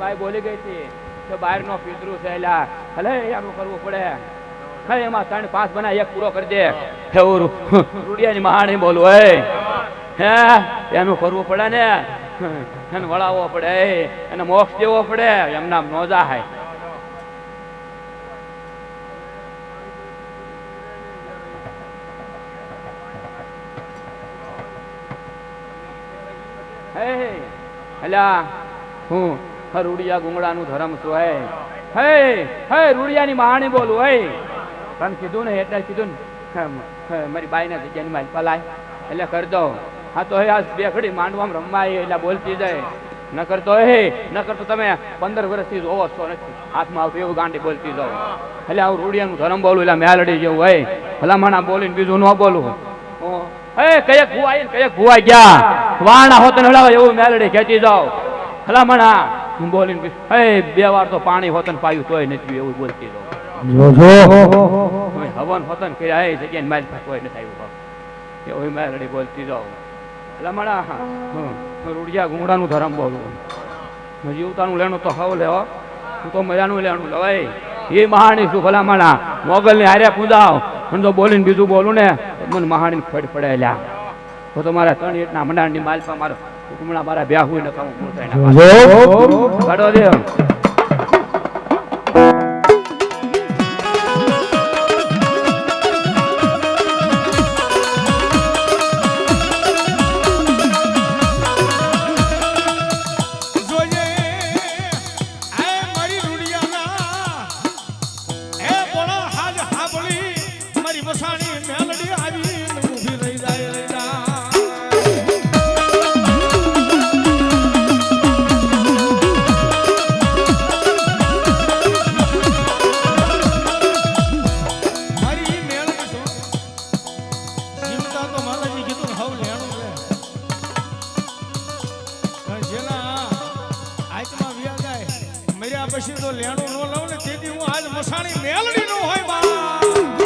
બાઈ બોલી ગઈ હતી કે બહાર નો પિતૃ છે ભલે એનું કરવું પડે. હે એમાં ત્રણ પાંચ બનાય, એક પૂરો કરી દે. એવું રૂડિયાની મહાણી બોલું, હે. હે, એનું કરવું પડે ને. એને વળાવવો પડે એને મોક્ષ દેવો પડે એમના નો જાય હે હલા હે રૂડિયા ગુંગળાનું ધર્મ શું હે? હે હે રૂડિયાની મહાણી બોલું હે. તમે કીધું ને એટલે કીધું ને હે, મારી બાઈના જગ્યાની મારી પલાય. એટલે કરી હા તો હે આ બે ઘડી માંડવામાં રમવા આવી એટલે બોલતી જાય. ન કરતો હે ન કરતો તમે પંદર વર્ષથી જોવો છો નથી. હાથમાં આવતું એવું ગાંડી બોલતી જાઓ. એટલે આવું રૂડિયાનું ધર્મ બોલું એટલે મેલડી જેવું હોય ભલામણા બોલીને બીજું ન બોલું. હે. કયક ભુવાઈ ને કયક ભુવાઈ ગયા. વાણા હોતન હળાવે એવું મેલડી ખેંચી જાઓ. ભલામણા. હું બોલીને હે બે વાર તો પાણી હોતન પાયું તોય નથી એવું બોલતી રહો. જોજો હવન હોતન કર્યા એ જગ્યાએ માલ કોઈ નથી આવ્યું બાપ. ઓય મેલડી બોલતી રહો. ભલામણા હા રૂડિયા ગુંગડાનું ધરમ બોલવું જીવતાનું લેણું તો હવ લેવો હું. તો મજાનું લેણું લવાય એ મહાણી શું ભલામણા? મોગલની હારે પૂજાવ હું તો બોલીને બીજું બોલું ને મને મહાણી ફડ પડે લ્યા. તો તો મારા ત્રણ એટલા મંડાણની માલપા મારો હમણાં મારા બ્યા હોય ને મર્યા પછી તો લેણું ન લઉં ને તેથી હું આજ મસાણી મેલડી નો હોય બા.